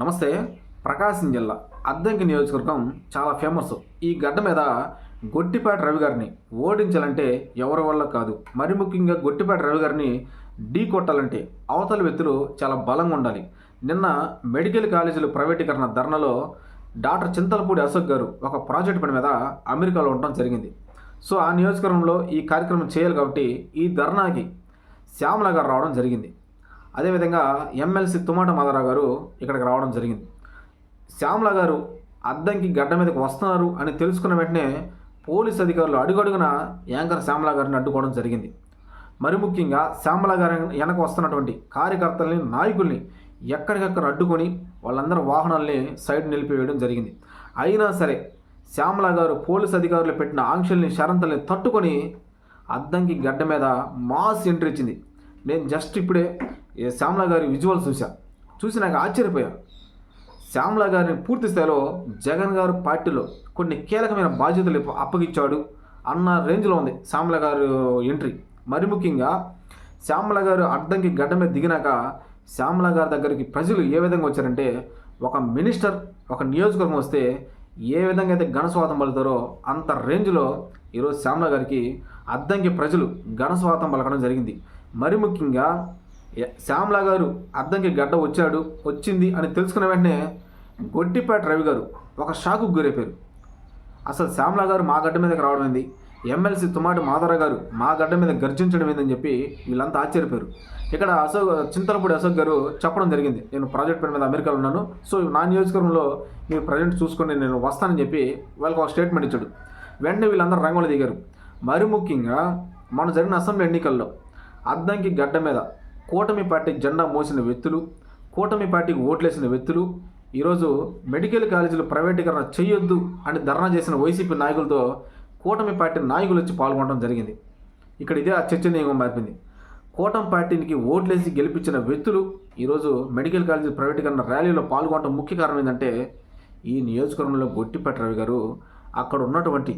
నమస్తే ప్రకాశం జిల్లా అద్దంకి నియోజకవర్గం చాలా ఫేమస్. ఈ గడ్డ మీద గొట్టిపాటి రవి గారిని ఓడించాలంటే ఎవరి వల్ల కాదు. మరి ముఖ్యంగా గొట్టిపాటి రవి గారిని ఢీ కొట్టాలంటే అవతల వ్యక్తులు చాలా బలంగా ఉండాలి. నిన్న మెడికల్ కాలేజీలు ప్రైవేటీకరణ ధర్నలో డాక్టర్ చింతలపూడి అశోక్ గారు ఒక ప్రాజెక్ట్ పని మీద అమెరికాలో ఉండటం జరిగింది. సో ఆ నియోజకవర్గంలో ఈ కార్యక్రమం చేయాలి కాబట్టి ఈ ధర్నాకి శ్యామల గారు రావడం జరిగింది. అదేవిధంగా ఎమ్మెల్సీ తుమాట మాధవరావు గారు ఇక్కడికి రావడం జరిగింది. శ్యామల గారు అద్దంకి గడ్డ మీదకి వస్తున్నారు అని తెలుసుకున్న వెంటనే పోలీస్ అధికారులు అడుగడుగున యాంకర్ శ్యామల గారిని అడ్డుకోవడం జరిగింది. మరి ముఖ్యంగా శ్యామల గారి వెనక వస్తున్నటువంటి కార్యకర్తల్ని నాయకుల్ని ఎక్కడికక్కడ అడ్డుకొని వాళ్ళందరూ వాహనాల్ని సైడ్ నిలిపివేయడం జరిగింది. అయినా సరే శ్యామల గారు పోలీస్ అధికారులు పెట్టిన ఆంక్షల్ని షరంతల్ని తట్టుకొని అద్దంకి గడ్డ మీద మాస్ ఎంట్రీ ఇచ్చింది. నేను జస్ట్ ఇప్పుడే శ్యామలా శ్యామల గారి విజువల్ చూసా చూసి నాకు ఆశ్చర్యపోయా. శ్యామల గారిని పూర్తి స్థాయిలో జగన్ గారు పార్టీలో కొన్ని కీలకమైన బాధ్యతలు అప్పగించాడు అన్న రేంజ్లో ఉంది శ్యామల గారు ఎంట్రీ మరి ముఖ్యంగా శ్యామల గారు అర్థంకి గడ్డ మీద దిగినాక శ్యామల గారి దగ్గరికి ప్రజలు ఏ విధంగా వచ్చారంటే ఒక మినిస్టర్ ఒక నియోజకవర్గం వస్తే ఏ విధంగా అయితే ఘనస్వాతం పలుతారో అంత రేంజ్లో ఈరోజు శ్యామల గారికి అద్దంకి ప్రజలు ఘనస్వాతం పలకడం జరిగింది. మరి ముఖ్యంగా శ్యామ్లా గారు అద్దంకి గడ్డ వచ్చాడు వచ్చింది అని తెలుసుకున్న వెంటనే గొట్టిపేట రవి గారు ఒక షాకు గురైపోయారు. అసలు శ్యామ్లా గారు మా గడ్డ మీదకి రావడం ఏంది? ఎమ్మెల్సీ తుమ్మాటి మాధవరావు గారు మా గడ్డ మీద గర్జించడం ఏందని చెప్పి వీళ్ళంతా ఆశ్చర్యపోయారు. ఇక్కడ అశోక్ చింతలపూడి అశోక్ గారు చెప్పడం జరిగింది. నేను ప్రాజెక్ట్ పని మీద అమెరికాలో ఉన్నాను. సో నా నియోజకవర్గంలో మీరు ప్రజెంట్ చూసుకొని నేను వస్తానని చెప్పి వాళ్ళకి ఒక స్టేట్మెంట్ ఇచ్చాడు. వెంటనే వీళ్ళందరూ రంగులు దిగారు. మరి ముఖ్యంగా మన జరిగిన అసెంబ్లీ ఎన్నికల్లో అద్దంకి గడ్డ మీద కూటమి పార్టీ జెండా మోసిన వ్యక్తులు కూటమి పార్టీకి ఓట్లేసిన వ్యక్తులు ఈరోజు మెడికల్ కాలేజీలు ప్రైవేటీకరణ చేయొద్దు అని ధర్నా చేసిన వైసీపీ నాయకులతో కూటమి పార్టీ నాయకులు వచ్చి పాల్గొనడం జరిగింది. ఇక్కడ ఇదే చర్చనీయంగా మారింది కూటమి పార్టీకి ఓట్లేసి గెలిపించిన వ్యక్తులు ఈరోజు మెడికల్ కాలేజీ ప్రైవేటీకరణ ర్యాలీలో పాల్గొనడం ముఖ్య కారణం ఏంటంటే ఈ నియోజకవర్గంలో గొట్టిపట్టి రవి గారు అక్కడ ఉన్నటువంటి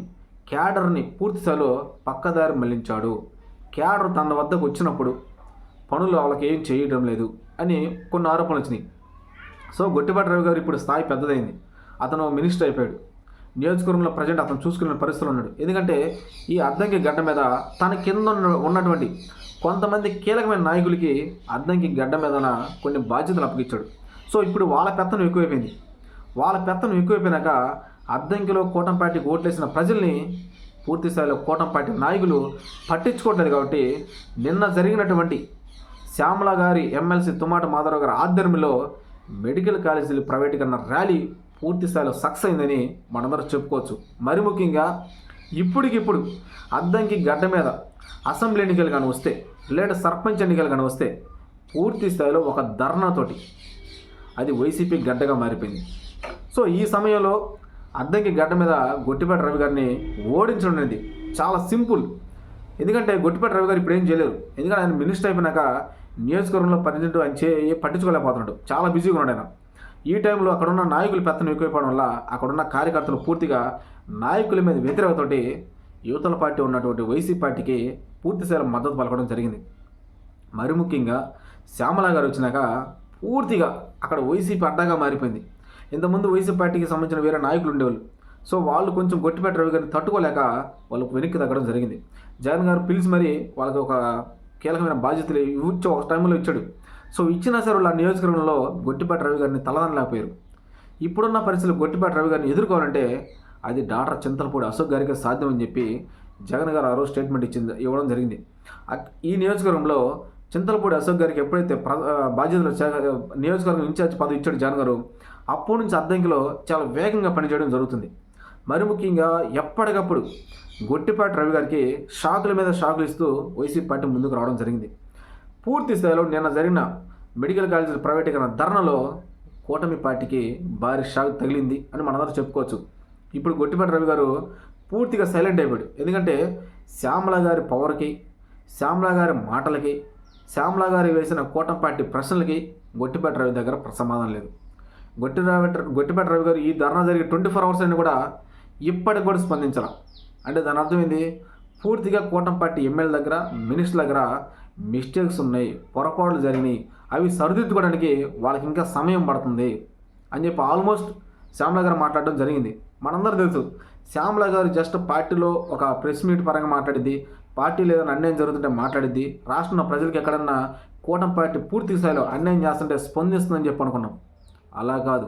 క్యాడర్ని పూర్తిస్థాయిలో పక్కదారి మళ్ళించాడు. క్యాడర్ తన వద్దకు వచ్చినప్పుడు పనులు వాళ్ళకి ఏం చేయడం లేదు అని కొన్ని ఆరోపణలు వచ్చినాయి. సో గొట్టిపాటి రవి గారు ఇప్పుడు స్థాయి పెద్దదైంది. అతను మినిస్టర్ అయిపోయాడు. నియోజకవర్గంలో ప్రజెంట్ అతను చూసుకునే పరిస్థితులు ఉన్నాడు. ఎందుకంటే ఈ అద్దంకి గడ్డ మీద తన కింద ఉన్న- ఉన్నటువంటి కొంతమంది కీలకమైన నాయకులకి అద్దంకి గడ్డ మీదన కొన్ని బాధ్యతలు అప్పగించాడు. సో ఇప్పుడు వాళ్ళ పెత్తనం ఎక్కువైపోయింది. వాళ్ళ పెత్తనం ఎక్కువైపోయినాక అద్దంకిలో కూటమి పార్టీకి ఓట్లేసిన ప్రజల్ని పూర్తి స్థాయిలో కూటమి పార్టీ నాయకులు పట్టించుకోవట్లేదు కాబట్టి నిన్న జరిగినటువంటి శ్యామల గారి ఎమ్మెల్సీ తుమ్మాట మాధవరావు గారి ఆధ్వర్యంలో మెడికల్ కాలేజీలు ప్రైవేటీకరణ ర్యాలీ పూర్తి స్థాయిలో సక్సెస్ అయిందని మనందరం చెప్పుకోవచ్చు. మరి ముఖ్యంగా ఇప్పటికిప్పుడు అద్దంకి గడ్డ మీద అసెంబ్లీ ఎన్నికలు కానీ వస్తే లేదా సర్పంచ్ ఎన్నికలు కానీ వస్తే పూర్తి స్థాయిలో ఒక ధర్నాతోటి అది వైసీపీ గడ్డగా మారిపోయింది. సో ఈ సమయంలో అద్దంకి గడ్డ మీద గొట్టిపేట రవి గారిని ఓడించడం అనేది చాలా సింపుల్. ఎందుకంటే గొట్టిపేట రవి గారు ఇప్పుడు ఏం చేయలేరు. ఎందుకంటే ఆయన మినిస్టర్ అయిపోయినాక నియోజకవర్గంలో పనిచేయడం ఆయన చే పట్టించుకోలేకపోతున్నాడు. చాలా బిజీగా ఉన్నాడు ఆయన. ఈ టైంలో అక్కడున్న నాయకులు పెత్తనం ఎక్కువైపోవడం వల్ల అక్కడున్న కార్యకర్తలు పూర్తిగా నాయకుల మీద వ్యతిరేకతోటి యువతల పార్టీ ఉన్నటువంటి వైసీపీ పార్టీకి పూర్తి మద్దతు పలకడం జరిగింది. మరి ముఖ్యంగా శ్యామల గారు వచ్చినాక పూర్తిగా అక్కడ వైసీపీ అడ్డాగా మారిపోయింది. ఇంతకుముందు వైసీపీ పార్టీకి సంబంధించిన వేరే నాయకులు ఉండేవాళ్ళు. సో వాళ్ళు కొంచెం గొట్టిపేట రవి గారిని తట్టుకోలేక వాళ్ళకు వెనక్కి తగ్గడం జరిగింది. జగన్ గారు పిలిచి మరి వాళ్ళకి ఒక కీలకమైన బాధ్యతలు ఇచ్చి ఒక టైంలో ఇచ్చాడు. సో ఇచ్చినా సరే వాళ్ళ నియోజకవర్గంలో గొట్టిపేట రవి గారిని తలదనలేకపోయారు. ఇప్పుడున్న పరిస్థితులు గొట్టిపాటి రవి గారిని ఎదుర్కోవాలంటే అది డాక్టర్ చింతలపూడి అశోక్ గారికి సాధ్యమని చెప్పి జగన్ గారు ఆ రోజు స్టేట్మెంట్ ఇచ్చింది ఇవ్వడం జరిగింది. ఈ నియోజకవర్గంలో చింతలపూడి అశోక్ గారికి ఎప్పుడైతే ప్ర బాధ్యతలు నియోజకవర్గం ఇన్ఛార్జ్ పదవి ఇచ్చాడు జగన్ గారు అప్పటి నుంచి అద్దంకిలో చాలా వేగంగా పనిచేయడం జరుగుతుంది. మరి ముఖ్యంగా ఎప్పటికప్పుడు గొట్టిపాటి రవి గారికి షాకుల మీద షాకులు ఇస్తూ వైసీపీ పార్టీ ముందుకు రావడం జరిగింది. పూర్తి స్థాయిలో నిన్న జరిగిన మెడికల్ కాలేజీల ప్రైవేటీకరణ ధర్నలో కూటమి పార్టీకి భారీ షాక్ తగిలింది అని మనందరూ చెప్పుకోవచ్చు. ఇప్పుడు గొట్టిపాటి రవి గారు పూర్తిగా సైలెంట్ అయిపోయాడు. ఎందుకంటే శ్యామల గారి పవర్కి శ్యామల గారి మాటలకి శ్యామల గారి వేసిన కూటమి పార్టీ ప్రశ్నలకి గొట్టిపాటి రవి దగ్గర సమాధానం లేదు. గొట్టి రవి గొట్టిపాటి రవి గారు ఈ ధర్నా జరిగే ట్వంటీ ఫోర్ అవర్స్ అయినా కూడా ఇప్పటికి కూడా స్పందించాల అంటే దాని అర్థం ఏంది? పూర్తిగా కూటమి పార్టీ ఎమ్మెల్యే దగ్గర మినిస్టర్ దగ్గర మిస్టేక్స్ ఉన్నాయి పొరపాట్లు జరిగినాయి. అవి సరిదిద్దుకోవడానికి వాళ్ళకి ఇంకా సమయం పడుతుంది అని చెప్పి ఆల్మోస్ట్ శ్యామల గారు మాట్లాడడం జరిగింది. మనందరూ తెలుసు శ్యామల గారు జస్ట్ పార్టీలో ఒక ప్రెస్ మీట్ పరంగా మాట్లాడిద్ది పార్టీలో ఏదైనా అన్యాయం జరుగుతుంటే మాట్లాడిద్ది రాష్ట్రంలో ప్రజలకు ఎక్కడన్నా కూటమి పార్టీ పూర్తి స్థాయిలో అన్యాయం చేస్తుంటే స్పందిస్తుందని చెప్పి అనుకున్నాం. అలా కాదు.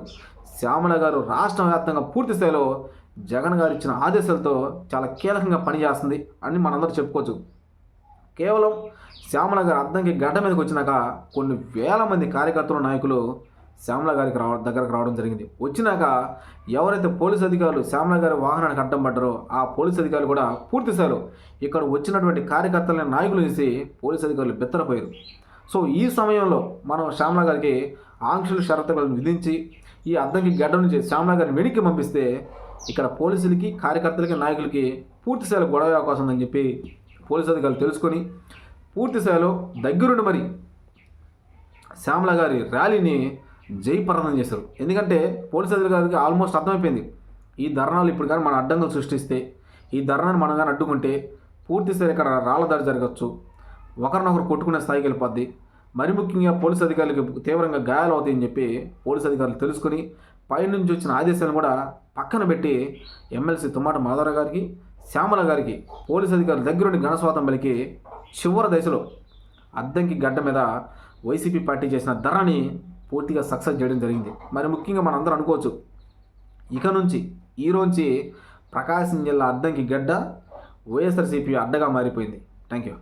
శ్యామల గారు రాష్ట్ర వ్యాప్తంగా పూర్తి స్థాయిలో జగన్ గారు ఇచ్చిన ఆదేశాలతో చాలా కీలకంగా పనిచేస్తుంది అని మనందరూ చెప్పుకోవచ్చు. కేవలం శ్యామల గారి అద్దంకి గడ్డ మీదకి వచ్చినాక కొన్ని వేల మంది కార్యకర్తలు నాయకులు శ్యామల గారికి రావ దగ్గరకు రావడం జరిగింది. వచ్చినాక ఎవరైతే పోలీస్ అధికారులు శ్యామల గారి వాహనానికి అడ్డం పడ్డారో ఆ పోలీస్ అధికారులు కూడా పూర్తి ఇక్కడ వచ్చినటువంటి కార్యకర్తలని నాయకులు చేసి పోలీస్ అధికారులు బెత్తరపోయారు. సో ఈ సమయంలో మనం శ్యామల గారికి ఆంక్షలు షరతులను విధించి ఈ అద్దంకి గడ్డ నుంచి శ్యామల గారిని వెనక్కి పంపిస్తే ఇక్కడ పోలీసులకి కార్యకర్తలకి నాయకులకి పూర్తి స్థాయిలో గొడవ అవకాశం ఉందని చెప్పి పోలీసు అధికారులు తెలుసుకొని పూర్తి స్థాయిలో దగ్గరుండి మరి శ్యామల గారి ర్యాలీని జయప్రదం చేశారు. ఎందుకంటే పోలీసు అధికారికి ఆల్మోస్ట్ అర్థమైపోయింది. ఈ ధర్నాలు ఇప్పుడు కానీ మన అడ్డంకులు సృష్టిస్తే ఈ ధర్నాన్ని మనం కానీ అడ్డుకుంటే పూర్తి స్థాయి ఇక్కడ రాళ్ళ దాడి జరగచ్చు. ఒకరినొకరు కొట్టుకునే స్థాయికి వెళ్ళిపోద్ది. మరి ముఖ్యంగా పోలీసు అధికారులకు తీవ్రంగా గాయాలు అవుతాయని చెప్పి పోలీసు అధికారులు తెలుసుకొని పైనుంచి వచ్చిన ఆదేశాలను కూడా పక్కన పెట్టి ఎమ్మెల్సీ తుమ్మాట మాధవరావు గారికి శ్యామల గారికి పోలీసు అధికారుల దగ్గరుండి ఘనస్వాతం పలికి చివరి దశలో అద్దంకి గడ్డ మీద వైసీపీ పార్టీ చేసిన ధరని పూర్తిగా సక్సెస్ చేయడం జరిగింది. మరి ముఖ్యంగా మనం అందరం అనుకోవచ్చు ఇక నుంచి ఈ రోజు ప్రకాశం జిల్లా అద్దంకి గడ్డ వైఎస్ఆర్సీపీ అడ్డగా మారిపోయింది. Thank you